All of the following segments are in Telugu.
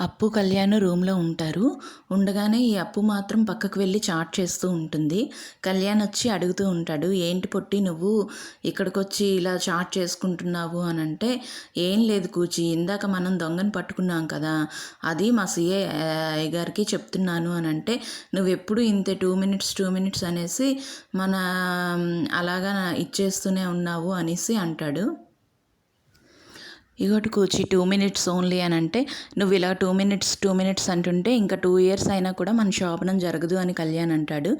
అప్పు కళ్యాణ్ రూమ్లో ఉంటారు. ఉండగానే ఈ అప్పు మాత్రం పక్కకు వెళ్ళి చాట్ చేస్తూ ఉంటుంది. కళ్యాణ్ వచ్చి అడుగుతూ ఉంటాడు ఏంటి పొట్టి నువ్వు ఇక్కడికి వచ్చి ఇలా చాట్ చేసుకుంటున్నావు? అని అంటే ఏం లేదు కూచి ఇందాక మనం దొంగను పట్టుకున్నాం కదా అది మా సిఏ గారికి చెప్తున్నాను. అని అంటే నువ్వు ఎప్పుడు ఇంతే టూ మినిట్స్ టూ మినిట్స్ అనేసి మన అలాగా ఇచ్చేస్తూనే ఉన్నావు అనేసి అంటాడు. ఇగోటి కూర్చి టూ మినిట్స్ ఓన్లీ అని అంటే నువ్వు ఇలా టూ మినిట్స్ టూ మినిట్స్ అంటుంటే ఇంకా టూ ఇయర్స్ అయినా కూడా మన శోభనం జరగదు అని కళ్యాణ్ అంటాడు.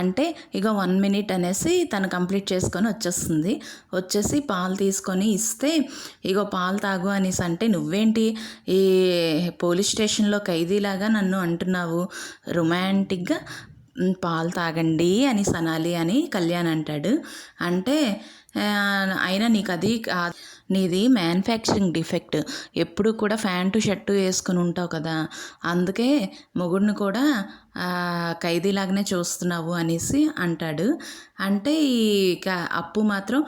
అంటే ఇక వన్ మినిట్ అనేసి తను కంప్లీట్ చేసుకొని వచ్చేస్తుంది. వచ్చేసి పాలు తీసుకొని ఇస్తే ఇగో పాలు తాగు అనేసి అంటే నువ్వేంటి ఈ పోలీస్ స్టేషన్లో ఖైదీలాగా నన్ను అంటున్నావు? రొమాంటిక్గా పాలు తాగండి అని సనాలి అని కళ్యాణ్ అంటాడు. అంటే అయినా నీకు అది నీది మ్యానుఫ్యాక్చరింగ్ డిఫెక్ట్ ఎప్పుడు కూడా ప్యాంటు షర్టు వేసుకుని ఉంటావు కదా. అందుకే మొగుడిని కూడా ఖైదీలాగానే చూస్తున్నావు అనేసి అంటాడు. అంటే ఈ అప్పు మాత్రం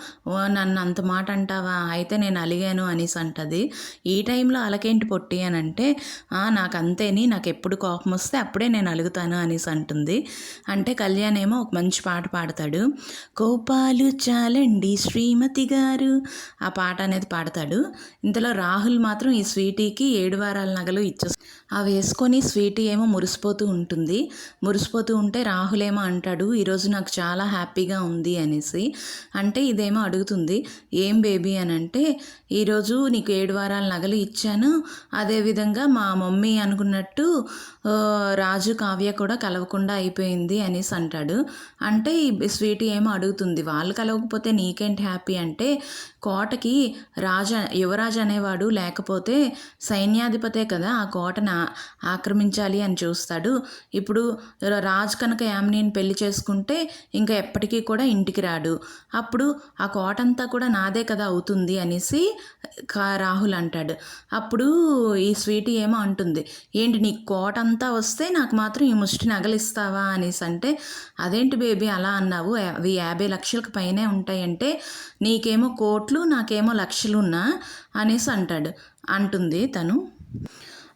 నన్ను అంత మాట అంటావా? అయితే నేను అలిగాను అనేసి అంటది. ఈ టైంలో అలకేంటి పొట్టి అని అంటే నాకు అంతేని నాకు ఎప్పుడు కోపం వస్తే అప్పుడే నేను అలుగుతాను అనేసి అంటుంది. అంటే కళ్యాణ్ ఏమో ఒక మంచి పాట పాడతాడు. కోపాలు చాలండి శ్రీమతి గారు ఆ పాట అనేది పాడతాడు. ఇంతలో రాహుల్ మాత్రం ఈ స్వీటీకి ఏడు వారాల నగలు ఇచ్చే అవి వేసుకొని స్వీటీ ఏమో మురిసిపోతూ ఉంటుంది. మురిసిపోతూ ఉంటే రాహులేమో అంటాడు ఈరోజు నాకు చాలా హ్యాపీగా ఉంది అనేసి. అంటే ఇదేమో అడుగుతుంది ఏం బేబీ? అని అంటే ఈరోజు నీకు ఏడు వారాల నగలు ఇచ్చాను. అదేవిధంగా మా మమ్మీ అనుకున్నట్టు రాజు కావ్య కూడా కలవకుండా అయిపోయింది అనేసి అంటాడు. అంటే ఈ స్వీటీ ఏమో అడుగుతుంది వాళ్ళు కలవకపోతే నీకేంటి హ్యాపీ? అంటే కోటకి రాజ యువరాజు అనేవాడు లేకపోతే సైన్యాధిపతే కదా ఆ కోటను ఆక్రమించాలి అని చూస్తాడు. ఇప్పుడు రాజు కనుక యామినీని పెళ్ళి చేసుకుంటే ఇంకా ఎప్పటికీ కూడా ఇంటికి రాడు. అప్పుడు ఆ కోట అంతా కూడా నాదే కదా అవుతుంది అనేసి రాహుల్ అంటాడు. అప్పుడు ఈ స్వీటీ ఏమో అంటుంది. ఏంటి నీ కోట అంతా వస్తే నాకు మాత్రం ఈ ముష్టి నగలిస్తావా అనేసి అంటే అదేంటి బేబీ అలా అన్నావు? అవి యాభై లక్షలకు పైనే ఉంటాయంటే నీకేమో కోట్లు నాకేమో లక్షలున్నా? అనేసి అంటాడు. అంటుంది తను.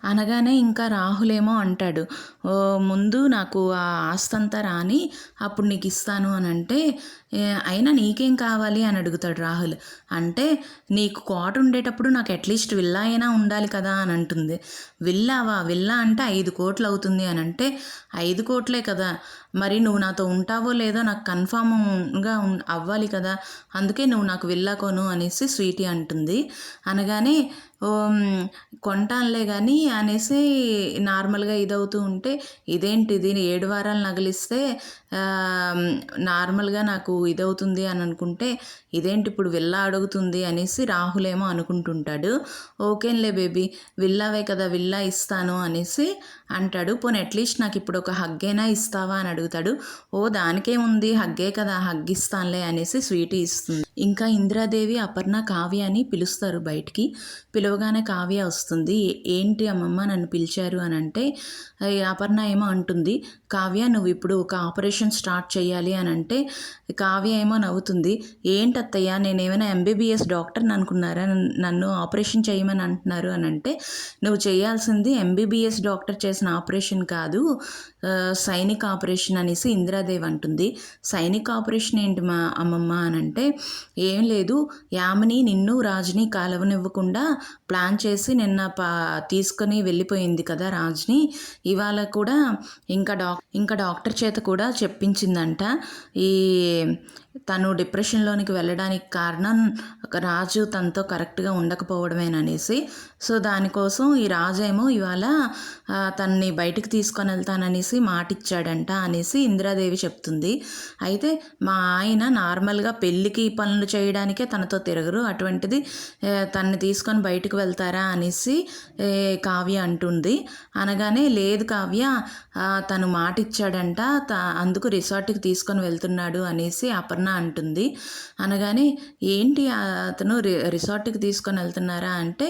అనగానే ఇంకా రాహులేమో అంటాడు ముందు నాకు ఆ ఆస్తంతా రాని అప్పుడు నీకు ఇస్తాను అని అంటే అయినా నీకేం కావాలి అని అడుగుతాడు రాహుల్. అంటే నీకు కోట ఉండేటప్పుడు నాకు అట్లీస్ట్ విల్లా అయినా ఉండాలి కదా అని అంటుంది. విల్లావా? విల్లా అంటే ఐదు కోట్లు అవుతుంది అని అంటే ఐదు కోట్లే కదా మరి నువ్వు నాతో ఉంటావో లేదో నాకు కన్ఫామ్గా అవ్వాలి కదా. అందుకే నువ్వు నాకు విల్లా కొను అనేసి స్వీటీ అంటుంది. అనగానే కొంటానులే కానీ అనేసి నార్మల్గా ఇదవుతూ ఉంటే ఇదేంటిది? ఏడు వారాలు నగలిస్తే నార్మల్గా నాకు ఇదవుతుంది అని అనుకుంటే ఇదేంటి ఇప్పుడు విల్లా అడుగుతుంది అనేసి రాహులేమో అనుకుంటుంటాడు. ఓకేలే బేబీ విల్లావే కదా విల్లా ఇస్తాను అనేసి అంటాడు పోనీ అట్లీస్ట్ నాకు ఇప్పుడు ఒక హగ్గైనా ఇస్తావా? అని అడుగుతాడు. ఓ దానికేముంది? హగ్గే కదా హగ్ ఇస్తానులే అనేసి స్వీట్ ఇస్తుంది. ఇంకా ఇందిరాదేవి అపర్ణ కావ్య అని పిలుస్తారు బయటికి. పిలవగానే కావ్య వస్తుంది. ఏంటి అమ్మమ్మ నన్ను పిలిచారు అని అంటే అపర్ణ ఏమో అంటుంది. కావ్య నువ్వు ఇప్పుడు ఒక ఆపరేషన్ స్టార్ట్ చేయాలి అని అంటే కావ్య ఏమో నవ్వుతుంది. ఏంటత్తయ్య నేనేమైనా ఎంబీబీఎస్ డాక్టర్ని అనుకున్నారా? నన్ను ఆపరేషన్ చేయమని అంటున్నారు అని అంటే నువ్వు చేయాల్సింది ఎంబీబీఎస్ డాక్టర్ చేసిన ఆపరేషన్ కాదు సైనిక్ ఆపరేషన్ అనేసి ఇందిరాదేవి అంటుంది. సైనిక్ ఆపరేషన్ ఏంటి మా అమ్మమ్మ అని అంటే ఏం లేదు. యామిని నిన్ను రాజుని కాలవనివ్వకుండా ప్లాన్ చేసి నిన్న పా తీసుకొని వెళ్ళిపోయింది కదా రాజుని. ఇవాళ కూడా ఇంకా డాక్ ఇంకా డాక్టర్ చేత కూడా చెప్పించిందంట. ఈ తను డిప్రెషన్లోనికి వెళ్ళడానికి కారణం ఒక రాజు తనతో కరెక్ట్గా ఉండకపోవడమేననేసి. సో దానికోసం ఈ రాజు ఏమో ఇవాళ తనని బయటికి తీసుకొని వెళ్తాననేసి మాట ఇచ్చాడంట అనేసి ఇందిరాదేవి చెప్తుంది. అయితే మా ఆయన నార్మల్గా పెళ్ళికి పనులు చేయడానికే తనతో తిరగరు. అటువంటిది తనని తీసుకొని బయటకు వెళ్తారా అనేసి కావ్య అంటుంది. అనగానే లేదు కావ్య తను మాట ఇచ్చాడంట అందుకు రిసార్ట్కి తీసుకొని వెళ్తున్నాడు అనేసి అపర్ణ అపర్ణ అంటుంది. అనగానే ఏంటి అతను రి రిసార్ట్కి తీసుకొని వెళ్తున్నారా అంటే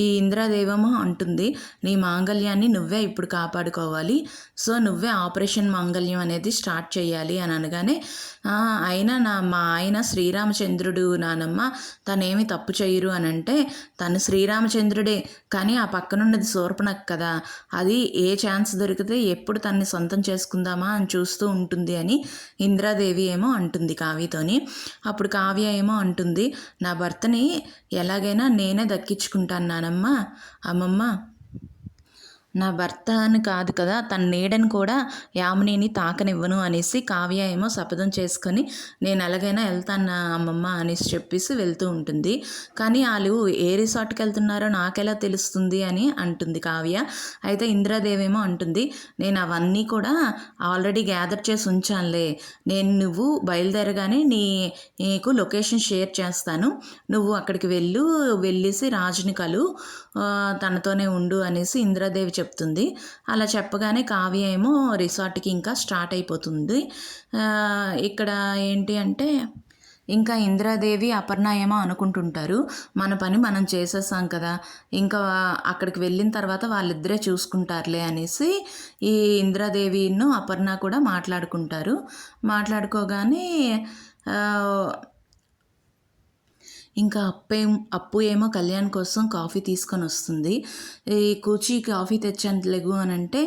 ఈ ఇంద్రాదేవము అంటుంది. నీ మాంగళ్యాన్ని నువ్వే ఇప్పుడు కాపాడుకోవాలి. సో నువ్వే ఆపరేషన్ మాంగళ్యం అనేది స్టార్ట్ చేయాలి. అని అనగానే అయినా నా మా ఆయన శ్రీరామచంద్రుడు నానమ్మ తనేమి తప్పు చేయరు అని అంటే తను శ్రీరామచంద్రుడే. కానీ ఆ పక్కనున్నది శూర్పణక్ కదా. అది ఏ ఛాన్స్ దొరికితే ఎప్పుడు తన్ని సొంతం చేసుకుందామా అని చూస్తూ ఉంటుంది అని ఇంద్రాదేవి ఏమో అంటుంది కావ్యతోని. అప్పుడు కావ్య ఏమో అంటుంది నా భర్తని ఎలాగైనా నేనే దక్కించుకుంటాను నానమ్మ. అమ్మమ్మ నా భర్త అని కాదు కదా తన నీడని కూడా యామినిని తాకనివ్వను అనేసి కావ్య ఏమో శపథం చేసుకొని నేను ఎలాగైనా వెళ్తాను నా అమ్మమ్మ? అనేసి చెప్పేసి వెళ్తూ ఉంటుంది. కానీ వాళ్ళు ఏ రిసార్ట్కి వెళ్తున్నారో నాకెలా తెలుస్తుంది? అని అంటుంది కావ్య. అయితే ఇంద్రాదేవి ఏమో అంటుంది నేను అవన్నీ కూడా ఆల్రెడీ గ్యాదర్ చేసి ఉంచానులే. నేను నువ్వు బయలుదేరగానే నీ నీకు లొకేషన్ షేర్ చేస్తాను. నువ్వు అక్కడికి వెళ్ళు వెళ్ళేసి రాజుని కలు తనతోనే ఉండు అనేసి ఇంద్రాదేవి చెప్తుంది. అలా చెప్పగానే కావ్య ఏమో రిసార్ట్కి ఇంకా స్టార్ట్ అయిపోతుంది. ఇక్కడ ఏంటి అంటే ఇంకా ఇంద్రాదేవి అపర్ణ ఏమో అనుకుంటుంటారు. మన పని మనం చేసేసాం కదా. ఇంకా అక్కడికి వెళ్ళిన తర్వాత వాళ్ళిద్దరే చూసుకుంటారులే అనేసి ఈ ఇంద్రాదేవిను అపర్ణ కూడా మాట్లాడుకుంటారు. మాట్లాడుకోగానే ఇంకా అప్పేం అప్పు ఏమో కళ్యాణ్ కోసం కాఫీ తీసుకొని వస్తుంది. ఈ కూచి కాఫీ తెచ్చాను లెగు అని అంటే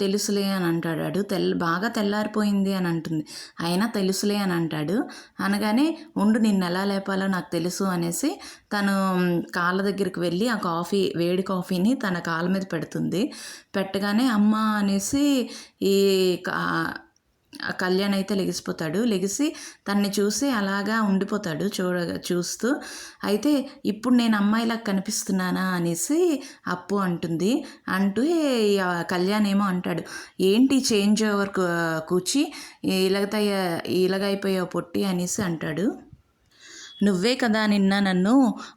తెలుసులే అని అంటాడు వాడు. తెల్ల బాగా తెల్లారిపోయింది అని అంటుంది. అయినా తెలుసులే అని అంటాడు. అనగానే ఉండు నిన్ను ఎలా లేపాలో నాకు తెలుసు అనేసి తను కాళ్ళ దగ్గరికి వెళ్ళి ఆ కాఫీ వేడి కాఫీని తన కాళ్ళ మీద పెడుతుంది. పెట్టగానే అమ్మ అనేసి ఈ కళ్యాణ్ అయితే లెగిసిపోతాడు. లెగిసి తన్ని చూసి అలాగా ఉండిపోతాడు చూడ చూస్తూ. అయితే ఇప్పుడు నేను అమ్మాయిలా కనిపిస్తున్నానా అనేసి అప్పు అంటుంది. అంటూ కళ్యాణ్ ఏమో అంటాడు. ఏంటి చేంజ్ ఓవర్ కూర్చి ఇలాగ ఇలాగైపోయావు పొట్టి అనేసి అంటాడు. నువ్వే కదా నిన్న నన్ను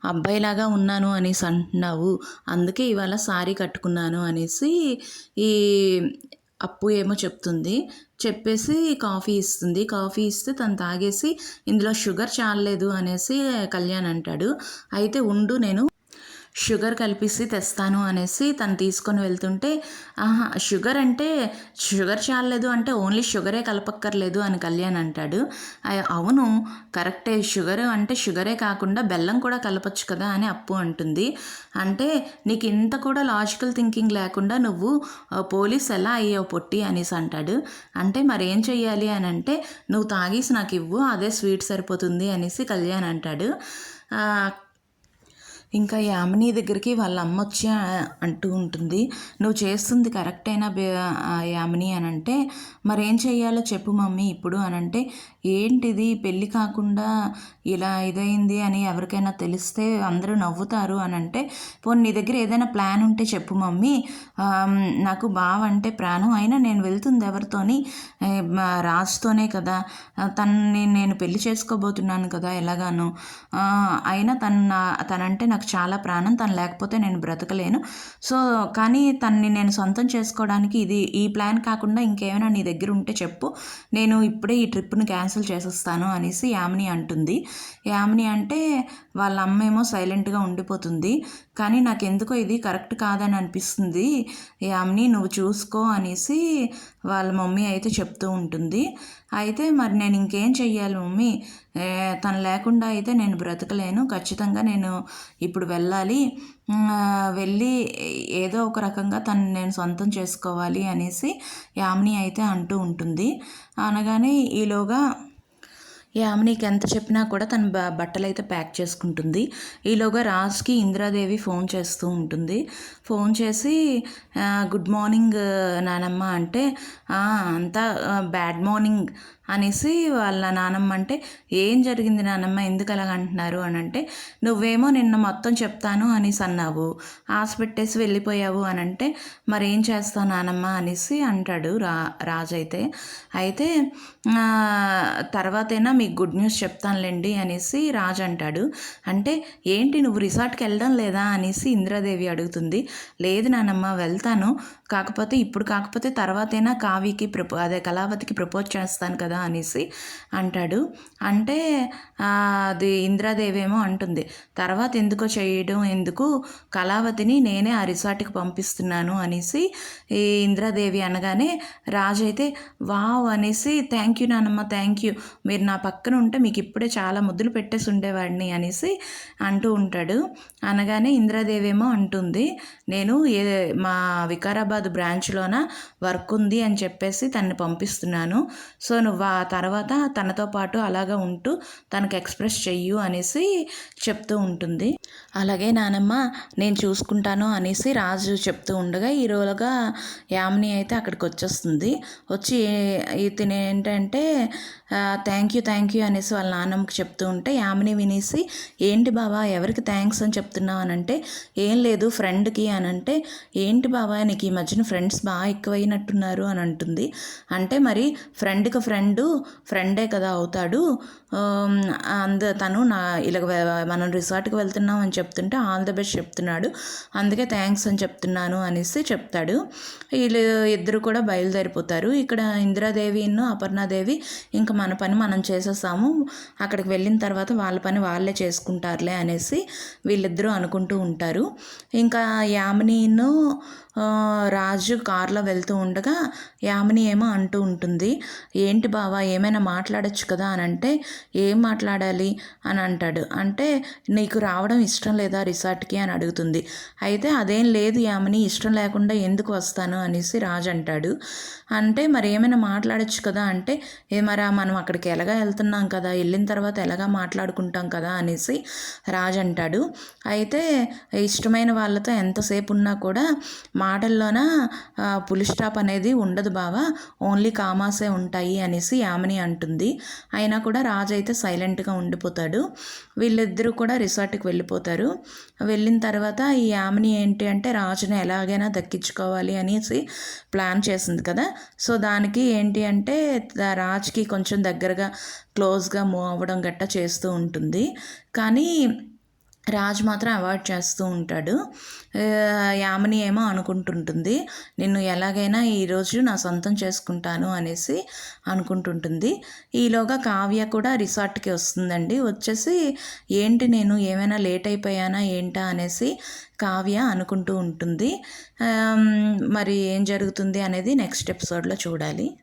అబ్బాయిలాగా ఉన్నాను అనేసి అంటున్నావు. అందుకే ఇవాళ సారీ కట్టుకున్నాను అనేసి ఈ అప్పు ఏమో చెప్తుంది. చెప్పేసి కాఫీ ఇస్తుంది. కాఫీ ఇస్తే తను తాగేసి ఇందులో షుగర్ చాలలేదు అనేసి కళ్యాణ్ అంటాడు. అయితే ఉండు నేను షుగర్ కలిపిసి తెస్తాను అనేసి తను తీసుకొని వెళ్తుంటే ఆహా షుగర్ అంటే షుగర్ చాలలేదు అంటే ఓన్లీ షుగరే కలపక్కర్లేదు అని కళ్యాణ్ అంటాడు. అవును కరెక్టే షుగర్ అంటే షుగరే కాకుండా బెల్లం కూడా కలపచ్చు కదా అని అప్పు అంటుంది. అంటే నీకు ఇంత కూడా లాజికల్ థింకింగ్ లేకుండా నువ్వు పోలీస్ ఎలా అయ్యావు పొట్టి అనేసి అంటాడు. అంటే మరి ఏం చెయ్యాలి అని అంటే నువ్వు తాగేసి నాకు ఇవ్వు అదే స్వీట్ సరిపోతుంది అనేసి కళ్యాణ్ అంటాడు. ఇంకా యామిని దగ్గరికి వాళ్ళ అమ్మ వచ్చి అంటూ ఉంటుంది. నువ్వు చేస్తుంది కరెక్ట్ అయినా యామిని అని అంటే మరేం చెయ్యాలో చెప్పు మమ్మీ ఇప్పుడు అని అంటే ఏంటిది? పెళ్ళి కాకుండా ఇలా ఇదైంది అని ఎవరికైనా తెలిస్తే అందరూ నవ్వుతారు అని అంటే పోనీ నీ దగ్గర ఏదైనా ప్లాన్ ఉంటే చెప్పు మమ్మీ. నాకు బావ అంటే ప్రాణం. అయినా నేను వెళ్తుంది ఎవరితోని? రాజుతోనే కదా. తనని నేను పెళ్ళి చేసుకోబోతున్నాను కదా ఎలాగాను. అయినా తన తనంటే నాకు నాకు చాలా ప్రాణం తను లేకపోతే నేను బ్రతకలేను. సో కానీ తన్ని నేను సొంతం చేసుకోవడానికి ఇది ఈ ప్లాన్ కాకుండా ఇంకేమైనా నీ దగ్గర ఉంటే చెప్పు. నేను ఇప్పుడే ఈ ట్రిప్ను క్యాన్సిల్ చేసేస్తాను అనేసి యామిని అంటుంది. యామిని అంటే వాళ్ళ అమ్మ ఏమో సైలెంట్గా ఉండిపోతుంది. కానీ నాకు ఎందుకో ఇది కరెక్ట్ కాదని అనిపిస్తుంది. యామిని నువ్వు చూసుకో అనేసి వాళ్ళ మమ్మీ అయితే చెప్తూ ఉంటుంది. అయితే మరి నేను ఇంకేం చెయ్యాలి మమ్మీ? తను లేకుండా అయితే నేను బ్రతకలేను. ఖచ్చితంగా నేను ఇప్పుడు వెళ్ళాలి. వెళ్ళి ఏదో ఒక రకంగా తను నేను సొంతం చేసుకోవాలి అనేసి యామిని అయితే అంటూ ఉంటుంది. అనగానే ఈలోగా యామినికి ఎంత చెప్పినా కూడా తన బ బట్టలు అయితే ప్యాక్ చేసుకుంటుంది. ఈలోగా రాజ్కి ఇందిరాదేవి ఫోన్ చేస్తూ ఉంటుంది. ఫోన్ చేసి గుడ్ మార్నింగ్ నానమ్మ. అంటే అంతా బ్యాడ్ మార్నింగ్ అనేసి వాళ్ళ నానమ్మ అంటే ఏం జరిగింది నానమ్మ? ఎందుకు అలాగ అంటున్నారు? అని అంటే నువ్వేమో నిన్న మొత్తం చెప్తాను అనేసి అన్నావు. ఆశ పెట్టేసి వెళ్ళిపోయావు. అని అంటే మరి ఏం చేస్తావు నానమ్మ? అనేసి అంటాడు రా రాజు అయితే. అయితే తర్వాతైనా మీకు గుడ్ న్యూస్ చెప్తానులేండి అనేసి రాజు అంటాడు. అంటే ఏంటి నువ్వు రిసార్ట్కి వెళ్ళడం లేదా? అనేసి ఇంద్రాదేవి అడుగుతుంది. లేదు నానమ్మ వెళ్తాను. కాకపోతే ఇప్పుడు కాకపోతే తర్వాతైనా కావికి ప్రపో అదే కళావతికి ప్రపోజ్ చేస్తాను కదా అనేసి అంటాడు. అంటే అది ఇంద్రాదేవి ఏమో అంటుంది. తర్వాత ఎందుకో చేయడం ఎందుకు? కళావతిని నేనే ఆ రిసార్ట్కి పంపిస్తున్నాను అనేసి ఈ ఇంద్రాదేవి అనగానే రాజు అయితే వావ్ అనేసి థ్యాంక్ యూ నానమ్మ థ్యాంక్ యూ. మీరు నా పక్కన ఉంటే మీకు ఇప్పుడే చాలా ముద్దులు పెట్టేసి ఉండేవాడిని అనేసి అంటూ ఉంటాడు. అనగానే ఇంద్రాదేవి ఏమో అంటుంది నేను ఏ మా వికారాబాద్ బ్రాంచ్లోన వర్క్ ఉంది అని చెప్పేసి తనని పంపిస్తున్నాను. సో నువ్వు ఆ తర్వాత తనతో పాటు అలాగా ఉంటూ తనకు ఎక్స్ప్రెస్ చెయ్యు అనేసి చెప్తూ ఉంటుంది. అలాగే నానమ్మ నేను చూసుకుంటాను అనేసి రాజు చెప్తూ ఉండగా ఈరోజుగా యామిని అయితే అక్కడికి వచ్చేస్తుంది వచ్చి ఇతను ఏంటంటే థ్యాంక్ యూ థ్యాంక్ యూ అనేసి వాళ్ళ నాన్నమ్మకి చెప్తూ ఉంటే యామిని వినేసి ఏంటి బావా ఎవరికి థ్యాంక్స్ అని చెప్తున్నావు? అని అంటే ఏం లేదు ఫ్రెండ్కి అని అంటే ఏంటి బావా నీకు ఈ మధ్యన ఫ్రెండ్స్ బాగా ఎక్కువైనట్టున్నారు అని అంటుంది. అంటే మరి ఫ్రెండ్కి ఫ్రెండ్ ఫ్రెండే కదా అవుతాడు. అంద తను నా ఇలా మనం రిసార్ట్కి వెళ్తున్నాం అని చెప్తుంటే ఆల్ ద బెస్ట్ చెప్తున్నాడు. అందుకే థ్యాంక్స్ అని చెప్తున్నాను అనేసి చెప్తాడు. వీళ్ళు ఇద్దరు కూడా బయలుదేరిపోతారు. ఇక్కడ ఇందిరాదేవిను అపర్ణాదేవి ఇంకా మన పని మనం చేసేసాము అక్కడికి వెళ్ళిన తర్వాత వాళ్ళ పని వాళ్ళే చేసుకుంటారులే అనేసి వీళ్ళిద్దరూ అనుకుంటూ ఉంటారు. ఇంకా యామినీను రాజు కారులో వెళ్తూ ఉండగా యామిని ఏమో అంటూ ఉంటుంది. ఏంటి బావా ఏమైనా మాట్లాడొచ్చు కదా? అని అంటే ఏం మాట్లాడాలి? అని అంటాడు. అంటే నీకు రావడం ఇష్టం లేదా రిసార్ట్కి? అని అడుగుతుంది. అయితే అదేం లేదు యామిని ఇష్టం లేకుండా ఎందుకు వస్తాను? అనేసి రాజు అంటాడు. అంటే మరి ఏమైనా మాట్లాడొచ్చు కదా? అంటే ఏ మరి మనం అక్కడికి ఎలాగా వెళ్తున్నాం కదా? వెళ్ళిన తర్వాత ఎలాగా మాట్లాడుకుంటాం కదా? అనేసి రాజు అంటాడు. అయితే ఇష్టమైన వాళ్ళతో ఎంతసేపు ఉన్నా కూడా మాటల్లోన? పులి స్టాప్ అనేది ఉండదు బావా ఓన్లీ కామాసే ఉంటాయి అనేసి యామిని అంటుంది. అయినా కూడా రాజు అయితే సైలెంట్గా ఉండిపోతాడు. వీళ్ళిద్దరూ కూడా రిసార్ట్కి వెళ్ళిపోతారు. వెళ్ళిన తర్వాత ఈ యామిని ఏంటి అంటే రాజుని ఎలాగైనా దక్కించుకోవాలి అనేసి ప్లాన్ చేసింది కదా. సో దానికి ఏంటి అంటే రాజ్కి కొంచెం దగ్గరగా క్లోజ్గా మూవ్ అవ్వడం గట్టా చేస్తూ ఉంటుంది. కానీ రాజ్ మాత్రం అవాయిడ్ చేస్తూ ఉంటాడు. యామిని ఏమో అనుకుంటుంటుంది. నిన్ను ఎలాగైనా ఈరోజు నా సొంతం చేసుకుంటాను అనేసి అనుకుంటుంటుంది. ఈలోగా కావ్య కూడా రిసార్ట్కి వస్తుందండి. వచ్చేసి ఏంటి నేను ఏమైనా లేట్ అయిపోయానా ఏంటా? అనేసి కావ్య అనుకుంటూ ఉంటుంది. మరి ఏం జరుగుతుంది అనేది నెక్స్ట్ ఎపిసోడ్లో చూడాలి.